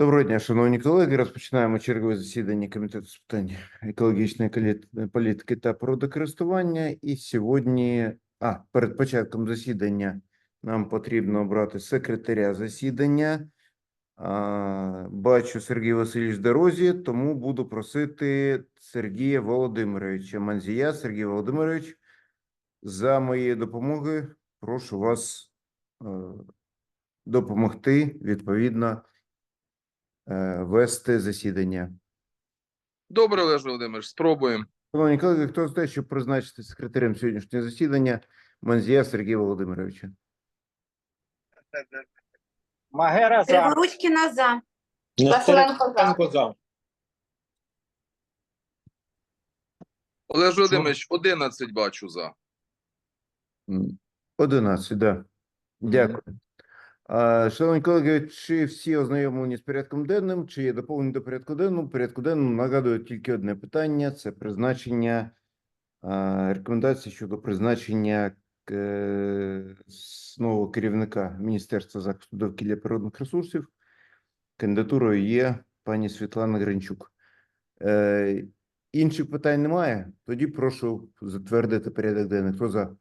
Доброго дня, шановні колеги. Розпочинаємо чергове засідання Комітету з питань екологічної політики та природокористування. І сьогодні, а перед початком засідання нам потрібно обрати секретаря засідання. Бачу Сергій Васильович в дорозі, тому буду просити Сергія Володимировича Манзія. Сергій Володимирович, за моєю допомогою прошу вас е, допомогти відповідно вести засідання. Добре, Олеж Володимирович, спробуємо. Шановні колеги, хто за те, щоб призначити секретарем сьогоднішнього засідання Манзія Сергія Володимировича? Магера за. Криворучкіна за. Нестеренко за. Олеж Володимирович, 11 бачу за. М, 11, да. Дякую. Шановні колеги, чи всі ознайомлені з порядком денним, чи є доповнення до порядку денного? Порядку денному нагадую тільки одне питання: це призначення рекомендації щодо призначення е, нового керівника Міністерства захисту довкілля природних ресурсів. Кандидатурою є пані Світлана Гринчук. Е, інших питань немає? Тоді прошу затвердити порядок денний. Хто за?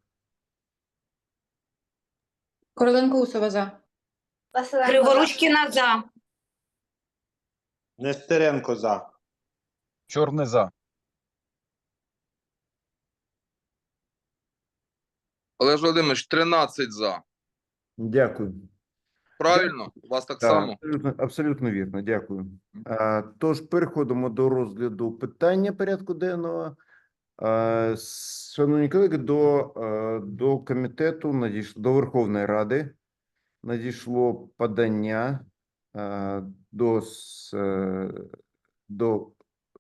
Короленко Усова за. Криворучкіна за. Нестеренко за. Чорний за. Олеж Володимирович, 13 за. Дякую. Правильно? У вас так Так, само? абсолютно, абсолютно вірно, дякую. А, тож переходимо до розгляду питання порядку денного. А, с- шановні колеги, до, до комітету надійшло до Верховної Ради надійшло подання а, до, е, до,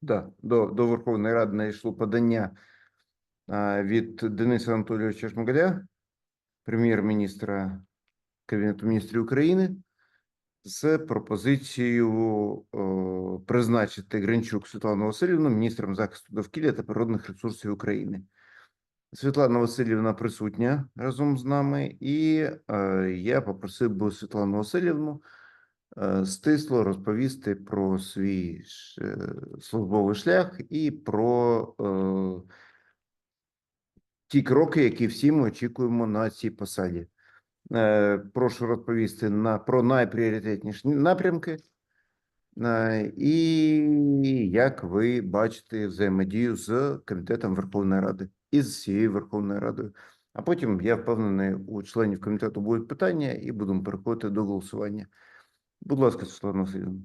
да, до, до Верховної Ради надійшло подання а, від Дениса Анатолійовича Шмигаля, прем'єр-міністра Кабінету міністрів України з пропозицією призначити Гринчук Світлану Васильівну міністром захисту довкілля та природних ресурсів України. Світлана Васильівна присутня разом з нами, і е, я попросив би Світлану Васильівну е, стисло розповісти про свій е, службовий шлях і про е, ті кроки, які всі ми очікуємо на цій посаді. Е, Прошу розповісти на про найпріоритетніші напрямки е, і як ви бачите взаємодію з комітетом Верховної Ради і з цією Верховною Радою. А потім я впевнений, у членів комітету будуть питання, і будемо переходити до голосування. Будь ласка, Світлана Васильівна.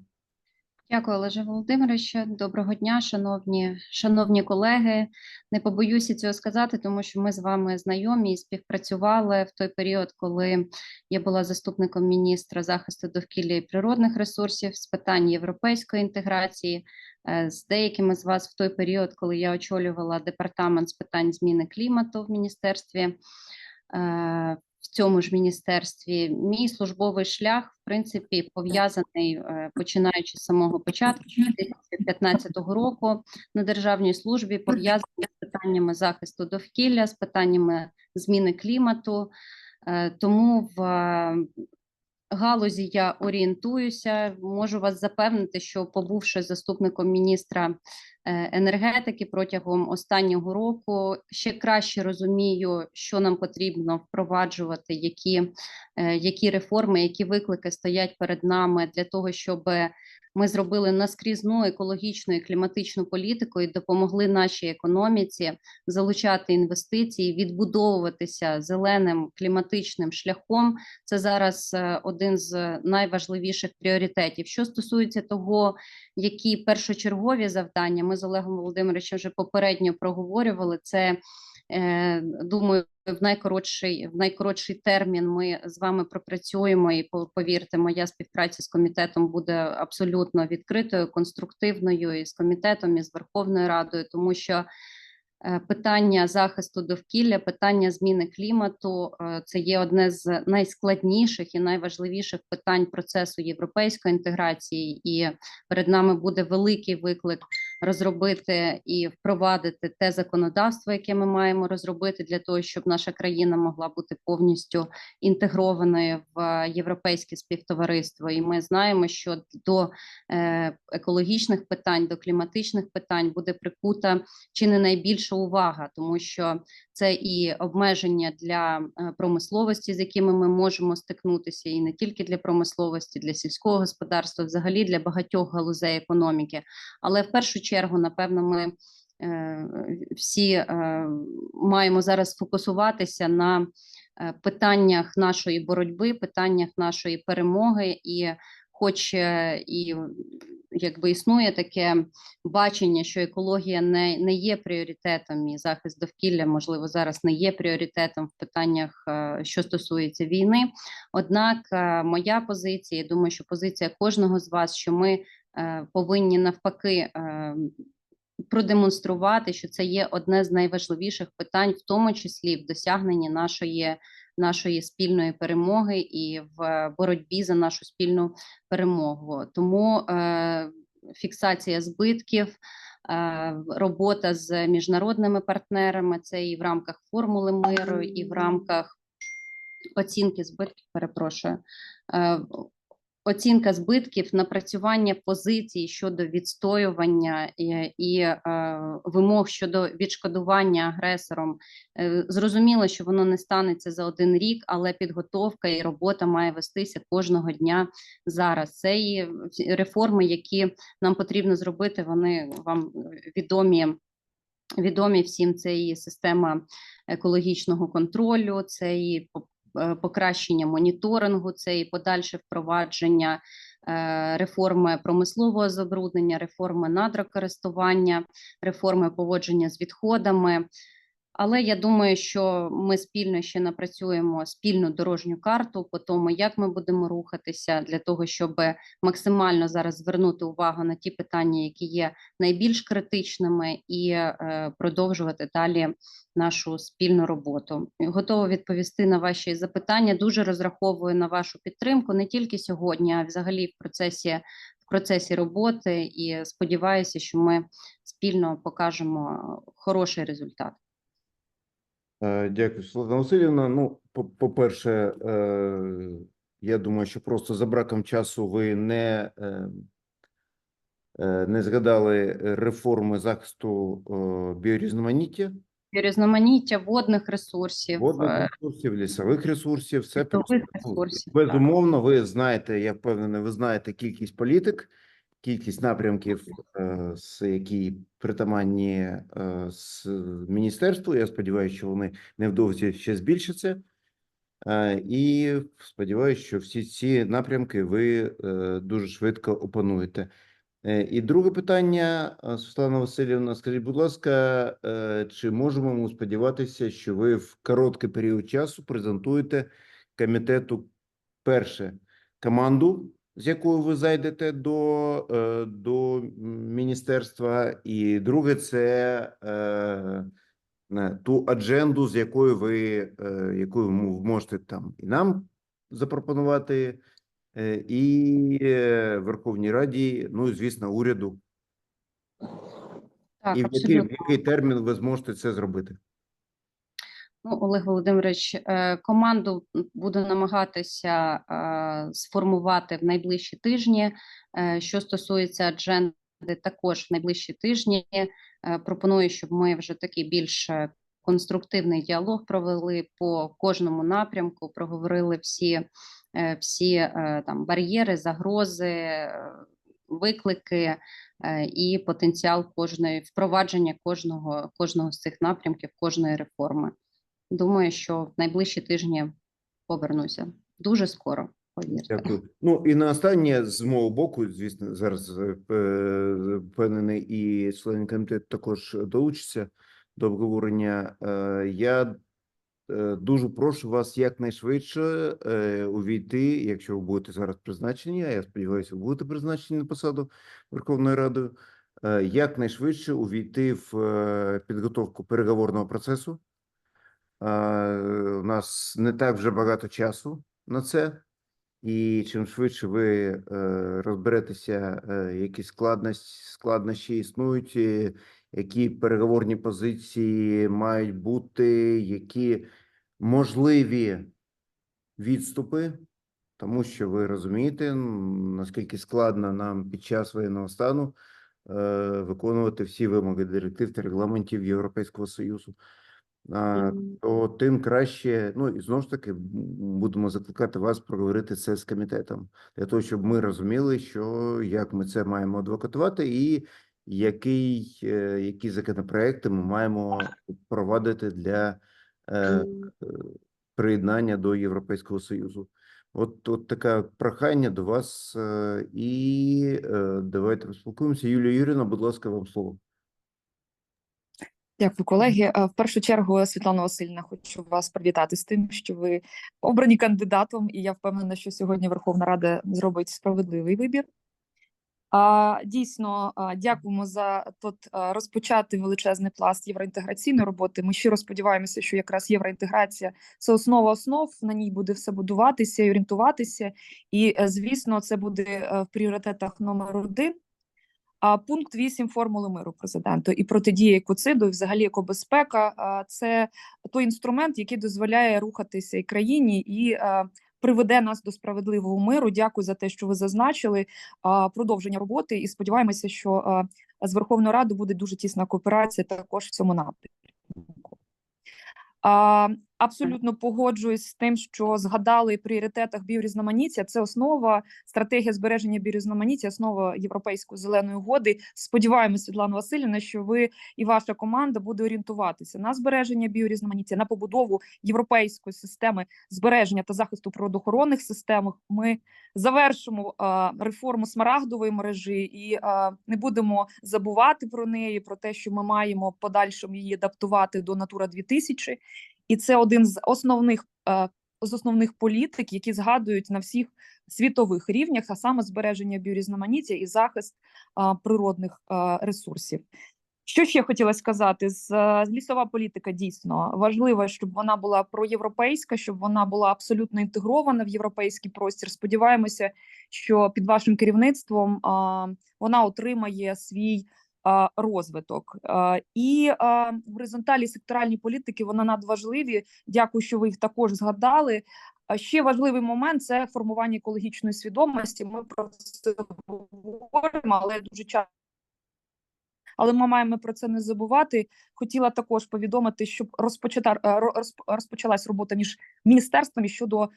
Дякую, Олеже Володимировичу. Доброго дня, шановні, шановні колеги. Не побоюся цього сказати, тому що ми з вами знайомі і співпрацювали в той період, коли я була заступником міністра захисту довкілля і природних ресурсів з питань європейської інтеграції. е, З деякими з вас в той період, коли я очолювала департамент з питань зміни клімату в міністерстві. Цьому ж міністерстві. Мій службовий шлях, в принципі, пов'язаний е, починаючи з самого початку 2015 року на державній службі, пов'язаний з питаннями захисту довкілля, з питаннями зміни клімату. Е, Тому в галузі я орієнтуюся. Можу вас запевнити, що побувши заступником міністра е, енергетики протягом останнього року, ще краще розумію, що нам потрібно впроваджувати, які, е, які реформи, які виклики стоять перед нами для того, щоб ми зробили наскрізну екологічну і кліматичну політику і допомогли нашій економіці залучати інвестиції, відбудовуватися зеленим кліматичним шляхом. Це зараз е, один з найважливіших пріоритетів. Що стосується того, які першочергові завдання, ми з Олегом Володимировичем вже попередньо проговорювали це. Е, Думаю, в найкоротший в найкоротший термін ми з вами пропрацюємо і повірте, моя співпраця з комітетом буде абсолютно відкритою, конструктивною і з комітетом, і з Верховною Радою, тому що е, питання захисту довкілля, питання зміни клімату е, це є одне з найскладніших і найважливіших питань процесу європейської інтеграції, і перед нами буде великий виклик розробити і впровадити те законодавство, яке ми маємо розробити для того, щоб наша країна могла бути повністю інтегрованою в європейське співтовариство. І ми знаємо, що до е, екологічних питань, до кліматичних питань буде прикута чи не найбільша увага, тому що це і обмеження для е, промисловості, з якими ми можемо стикнутися, і не тільки для промисловості, для сільського господарства, взагалі для багатьох галузей економіки. Але в першу чергу, напевно, ми е, всі е, маємо зараз фокусуватися на е, питаннях нашої боротьби, питаннях нашої перемоги, і хоч і якби існує таке бачення, що екологія не, не є пріоритетом, і захист довкілля, можливо, зараз не є пріоритетом в питаннях, що стосується війни. Однак, моя позиція, я думаю, що позиція кожного з вас, що ми повинні навпаки. е, Продемонструвати, що це є одне з найважливіших питань, в тому числі в досягненні нашої нашої спільної перемоги і в боротьбі за нашу спільну перемогу. Тому е, фіксація збитків, е, робота з міжнародними партнерами, це і в рамках формули миру, і в рамках оцінки збитків, перепрошую. Е, Оцінка збитків, напрацювання позицій щодо відстоювання і, і е, вимог щодо відшкодування агресором. Е, зрозуміло, що воно не станеться за один рік, але підготовка і робота має вестися кожного дня зараз. Це і реформи, які нам потрібно зробити. Вони вам відомі. Відомі всім це і система екологічного контролю, це і е, покращення моніторингу, це і подальше впровадження е, реформи промислового забруднення, реформи надрокористування, реформи поводження з відходами. Але я думаю, що ми спільно ще напрацюємо спільну дорожню карту по тому, як ми будемо рухатися для того, щоб максимально зараз звернути увагу на ті питання, які є найбільш критичними, і е, продовжувати далі нашу спільну роботу. Готова відповісти на ваші запитання. Дуже розраховую на вашу підтримку не тільки сьогодні, а взагалі в процесі в процесі роботи. І сподіваюся, що ми спільно покажемо хороший результат. Е, Дякую, Світлана Васильівна. Ну, по- по-перше, е, я думаю, що просто за браком часу ви не, е, не згадали реформи захисту біорізноманіття, Різноманіття водних ресурсів, водних ресурсів, лісових ресурсів. Все ресурсів. Безумовно, ви знаєте, я впевнений, ви знаєте кількість політик, кількість напрямків, е, з які притаманні е, з міністерству. Я сподіваюся, що вони невдовзі ще збільшаться. Е, І сподіваюся, що всі ці напрямки ви е, дуже швидко опануєте. Е, І друге питання, е, Світлана Васильівна, скажіть, будь ласка, е, чи можемо ми сподіватися, що ви в короткий період часу презентуєте комітету перше команду, з якою ви зайдете до, е, до міністерства, і друге це е, ту адженду, з якою ви, е, якою можете там і нам запропонувати, і Верховній Раді, ну і звісно, уряду. Так, і в який, в який термін ви зможете це зробити? Ну, Олег Володимирович, е, команду буду намагатися е, сформувати в найближчі тижні. Е, Що стосується адженди, також в найближчі тижні пропоную, щоб ми вже такий більш конструктивний діалог провели по кожному напрямку, проговорили всі, всі там бар'єри, загрози, виклики і потенціал кожної впровадження кожного, кожного з цих напрямків, кожної реформи. Думаю, що в найближчі тижні повернуся дуже скоро. Повірте. Дякую. Ну і на останнє з мого боку, звісно, зараз е, е, впевнений, і члени комітету також долучаться до обговорення. Е, Я дуже прошу вас якнайшвидше увійти, якщо ви будете зараз призначені, а я сподіваюся, ви будете призначені на посаду Верховною Радою, е, якнайшвидше увійти в підготовку переговорного процесу. У нас не так вже багато часу на це. і чим швидше ви е, розберетеся, е, які складності, складнощі існують, е, які переговорні позиції мають бути, які можливі відступи, тому що ви розумієте, наскільки складно нам під час воєнного стану виконувати всі вимоги директив та регламентів Європейського Союзу. То тим краще, ну і знову ж таки будемо закликати вас проговорити це з комітетом для того, щоб ми розуміли, що як ми це маємо адвокатувати, і який, е, які законопроекти ми маємо провадити для е, е, приєднання до Європейського Союзу. От, от таке прохання до вас, е, і е, давайте поспілкуємося. Юлія Юріївна, будь ласка, вам слово. Дякую, колеги. Е, В першу чергу, Світлана Васильівна, хочу вас привітати з тим, що ви обрані кандидатом, і я впевнена, що сьогодні Верховна Рада зробить справедливий вибір. А, Дійсно, дякуємо за тут розпочати величезний пласт євроінтеграційної роботи. Ми щиро сподіваємося, що якраз євроінтеграція це основа основ. На ній буде все будуватися і орієнтуватися. І, е, звісно, це буде е, в пріоритетах номер один. Пункт 8 формули миру президенту і протидія екоциду, і взагалі екобезпека це той інструмент, який дозволяє рухатися і країні і приведе нас до справедливого миру. Дякую за те, що ви зазначили продовження роботи. І сподіваємося, що з Верховною Радою буде дуже тісна кооперація також в цьому напрямку. Абсолютно погоджуюсь з тим, що згадали пріоритетах біорізноманіття. Це основа стратегія збереження біорізноманіття, основа європейської зеленої угоди. Сподіваємося, Світлана Васильівна, що ви і ваша команда буде орієнтуватися на збереження біорізноманіття, на побудову європейської системи збереження та захисту природоохоронних систем. Ми завершимо реформу смарагдової мережі і не будемо забувати про неї, про те, що ми маємо подальшому її адаптувати до Натура 2000 і це один з основних е, з основних політик, які згадують на всіх світових рівнях, а саме збереження біорізноманіття і захист е, природних е, ресурсів. Що ще хотіла сказати? З лісова політика дійсно важлива, щоб вона була проєвропейська, щоб вона була абсолютно інтегрована в європейський простір. Сподіваємося, що під вашим керівництвом вона отримає свій розвиток. І горизонталі секторальні політики вона надважливі. Дякую, що ви їх також згадали. Ще важливий момент це формування екологічної свідомості. Ми про це говоримо, але дуже часто. Але ми маємо про це не забувати. Хотіла також повідомити, щоб розпочата ро- розп- розпочалась робота між міністерствами щодо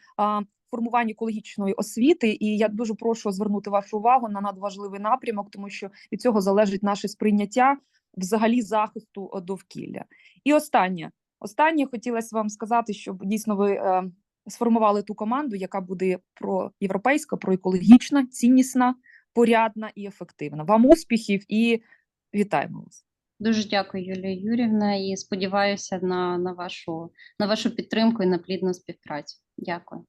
формування екологічної освіти. І я дуже прошу звернути вашу увагу на надважливий напрямок, тому що від цього залежить наше сприйняття взагалі захисту е, довкілля. І останнє, останнє хотілося вам сказати, щоб дійсно ви е, сформували ту команду, яка буде проєвропейська, проекологічна, ціннісна, порядна і ефективна. Вам успіхів і вітаємо вас. Дуже дякую, Юлія Юрівна, і сподіваюся на, на, вашу, на вашу підтримку і на плідну співпрацю. Дякую.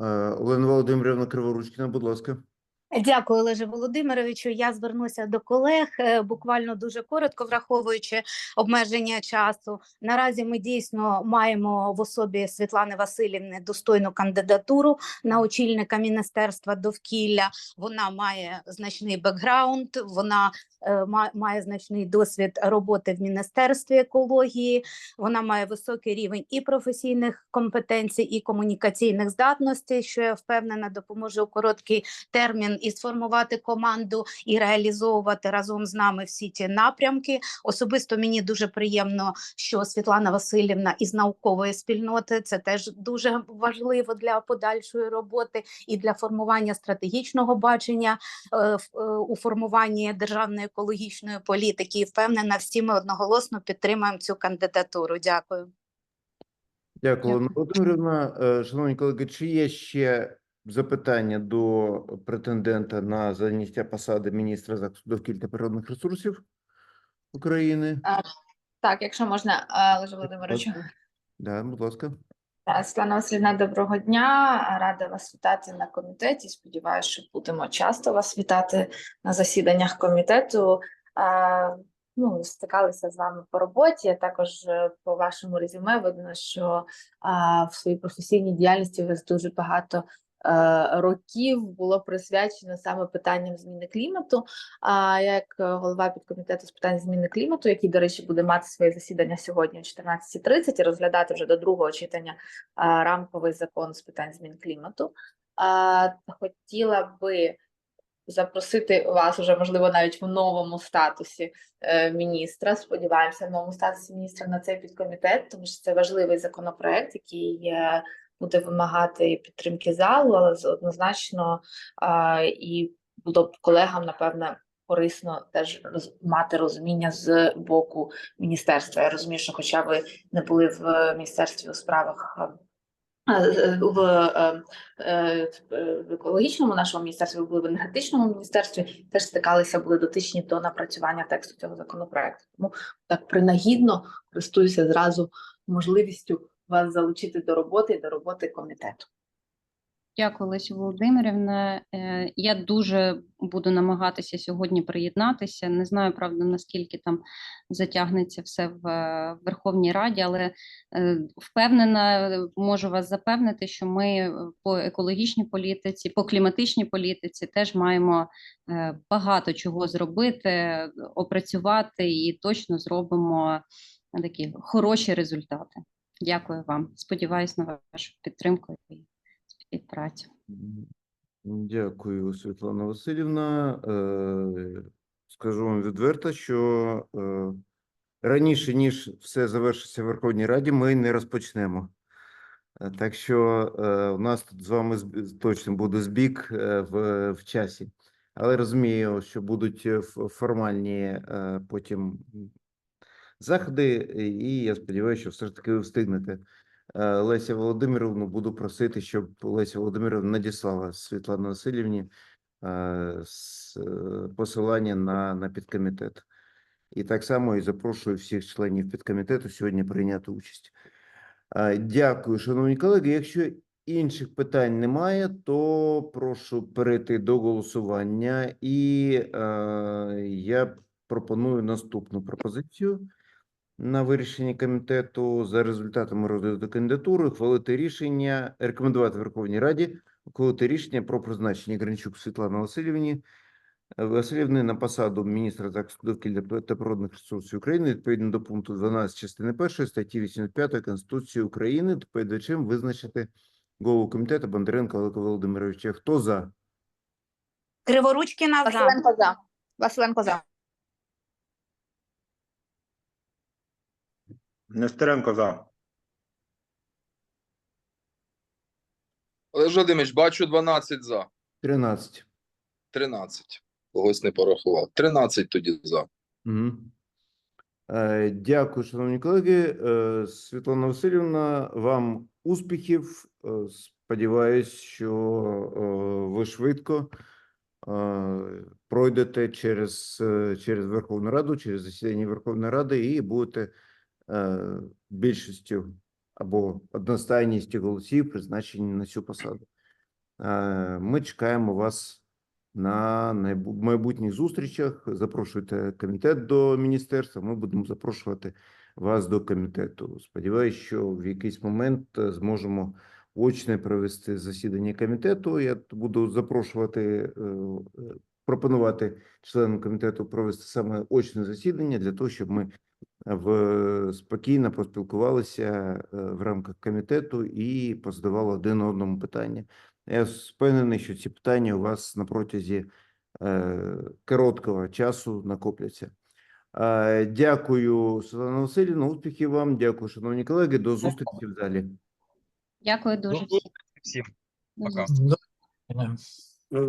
Е, Олена Володимирівна Криворучкіна, будь ласка. Дякую, Олеже Володимировичу. Я звернуся до колег е, буквально дуже коротко, враховуючи обмеження часу. Наразі ми дійсно маємо в особі Світлани Васильівни достойну кандидатуру на очільника Міністерства довкілля. Вона має значний бекграунд, вона е, ма- має значний досвід роботи в Міністерстві екології. Вона має високий рівень і професійних компетенцій, і комунікаційних здатностей, що я впевнена допоможе у короткий термін і сформувати команду і реалізовувати разом з нами всі ті напрямки. Особисто мені дуже приємно, що Світлана Васильівна із наукової спільноти це теж дуже важливо для подальшої роботи і для формування стратегічного бачення е, в- е, у формуванні державної екологічної політики. І впевнена, всі ми одноголосно підтримуємо цю кандидатуру. Дякую. Дякую, Володимирівна. Е, Шановні колеги, чи є ще запитання до претендента на заняття посади міністра захисту довкілля та природних ресурсів України? Так, якщо можна, Олеже Володимировичу. Да, будь ласка. Та, Світлана Васильівна, доброго дня. Рада вас вітати на комітеті. Сподіваюся, що будемо часто вас вітати на засіданнях комітету. Ну, стикалися з вами по роботі. а Також е, по вашому резюме видно, що а, в своїй професійній діяльності вас дуже багато років було присвячено саме питанням зміни клімату. А як е, голова підкомітету з питань зміни клімату, який, до речі, буде мати своє засідання сьогодні о 14.30 і розглядати вже до другого читання рамковий закон з питань змін клімату. Хотіла би запросити вас уже, можливо, навіть в новому статусі е, міністра. Сподіваємося, в новому статусі міністра на цей підкомітет, тому що це важливий законопроект, який е, буде вимагати підтримки залу, але однозначно і було б колегам, напевне, корисно теж мати розуміння з боку міністерства. Я розумію, що хоча ви не були в міністерстві у справах. е, е, в екологічному нашому міністерстві ви були в енергетичному міністерстві, теж стикалися, були дотичні до напрацювання тексту цього законопроекту. Тому так принагідно користуюся зразу можливістю вас залучити до роботи і до роботи комітету. Дякую, Лесі Володимирівна. Е, Я дуже буду намагатися сьогодні приєднатися. Не знаю, правда, наскільки там затягнеться все в е, Верховній Раді, але е, впевнена, можу вас запевнити, що ми по екологічній політиці, по кліматичній політиці теж маємо багато чого зробити, опрацювати і точно зробимо такі хороші результати. Дякую вам. Сподіваюсь на вашу підтримку і співпрацю. Дякую, Світлана Васильівна. Е, Скажу вам відверто, що е, раніше, ніж все завершиться в Верховній Раді, ми не розпочнемо. Е, Так що у нас тут з вами точно буде збіг в, в часі. Але розумію, що будуть формальні потім заходи, і я сподіваюся, що все ж таки ви встигнете. Е, Леся Володимировну буду просити, щоб Леся Володимировна надіслала Світлані Васильівні е, е, посилання на, на підкомітет. І так само і запрошую всіх членів підкомітету сьогодні прийняти участь. Е, Дякую, шановні колеги. Якщо інших питань немає, то прошу перейти до голосування. І е, я пропоную наступну пропозицію на вирішення комітету за результатами розгляду кандидатури ухвалити рішення, рекомендувати Верховній Раді ухвалити рішення про призначення Гринчук Світлани Васильівні е, Васильівни на посаду міністра захисту довкілля та природних ресурсів України відповідно до пункту 12 частини 1 статті 85 Конституції України доповідачем визначити голову комітету Бондаренка Олега Володимировича. Хто за? Криворучкіна за. Василенко за. Василенко за. Нестеренко за. Олег Володимирович, бачу 12 за. 13. 13. Когось не порахував. 13 тоді за. Угу. Е, Дякую, шановні колеги. Е, Світлана Васильівна, вам успіхів. Е, Сподіваюсь, що е, ви швидко е, пройдете через, е, через Верховну Раду, через засідання Верховної Ради і будете більшістю або одностайністю голосів призначені на цю посаду. Е, Ми чекаємо вас на майбутніх зустрічах. Запрошуйте комітет до міністерства. Ми будемо запрошувати вас до комітету. Сподіваюсь, що в якийсь момент е, зможемо очне провести засідання комітету. Я буду запрошувати, е, е, пропонувати членам комітету провести саме очне засідання для того, щоб ми в спокійно поспілкувалися е, в рамках комітету і позадавали один одному питання. Я впевнений, що ці питання у вас на протязі е, короткого часу накопляться. Дякую, Світлана Васильівна. Успіхів вам. Дякую, шановні колеги. До зустрічі в залі. Дякую дуже. всім. Пока.